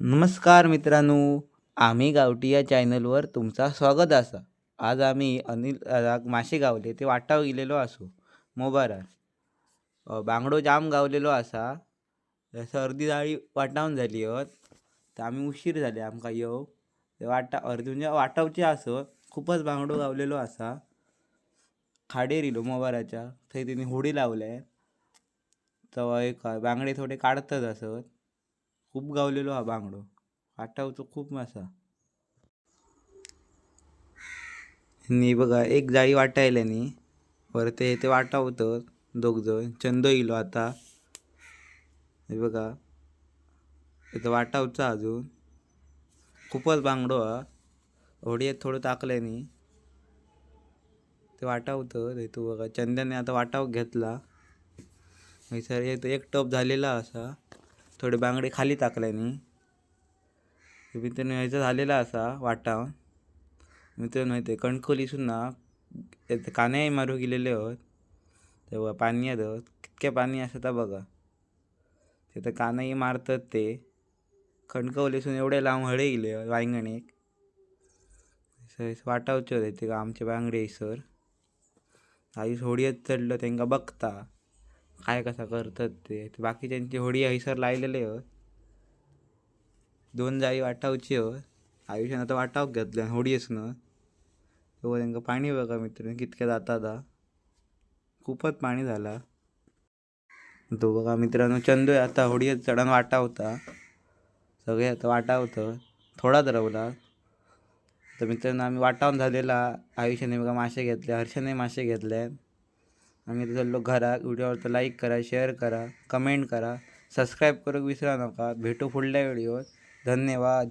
नमस्कार मित्रांनो आम्ही गावठी या चॅनलवर तुमचा स्वागत असा. आज आम्ही अनिल राग मासे गावले ते वाटाव गेलेलो असू मोबारार बांगडो जाम गावलेलो असा. सर्दी जाळी वाटावन झाली हत. तर आम्ही उशीर झाले आमकां येऊ. वाटा अर्दी म्हणजे वाटावचे असत खूपच बांगडो गावलेलो असा. खाडेर येलो मोबाराच्या थंय तिने होडी लावले. तर एक बांगडे थोडे काढतच असत. खूप गावलेलो हा बांगडो. वाटावचो खूप मासा. नी बघा एक जाळी वाटायला नी. परत हे ते वाटावतं दोघ जण चंदो इलो आता. हे बघा. इथं वाटावचा अजून. खूपच बांगडो हा. होडीत थोडं टाकलं नी. ते वाटावतं हे तू बघा. चंद्याने आता वाटाव घेतला. सर एक टप झालेला असा. थोडे बांगडे खाली टाकल्यानी मित्रांनो न्हंयचो झालेला असा वाटाव मित्रांनो माहिती ते कणकोलीसून ना काने कान्याही मारू गेलेले हत. तेव्हा पाणी येतं कितके पाणी असं तर बघा. तर कानही मारतात ते. कणकवलीसून एवढे लांब हळे गेले वांगणीक वाटावचे होते ते आमचे बांगडे सर. आई होडीत चढलं त्यांना बघता. काय कसा करतात ते. बाकीच्यांची होडी हैसर लायलेले हो दोन जाळी वाटावची हो आयुष्यानं आता वाटाव घेतले होडी ना तेव्हा त्यांना पाणी बघा मित्र कितक्या जातात हा. खूपच पाणी झाला. तो बघा मित्रांनो चंदू आहे आता होडीत चढण वाटावता. सगळे आता वाटावतं. थोडाच रवला. तर मित्रांनो आम्ही वाटावून झालेला. आयुष्याने बघा मासे घेतले हर्षाने मासे घेतले. आम्ही आता चाललो घरात व्हिडिओवर तर लाईक करा शेअर करा कमेंट करा. सबस्क्राईब करूंक विसरा नका. भेटू पुढल्या व्हिडिओत धन्यवाद.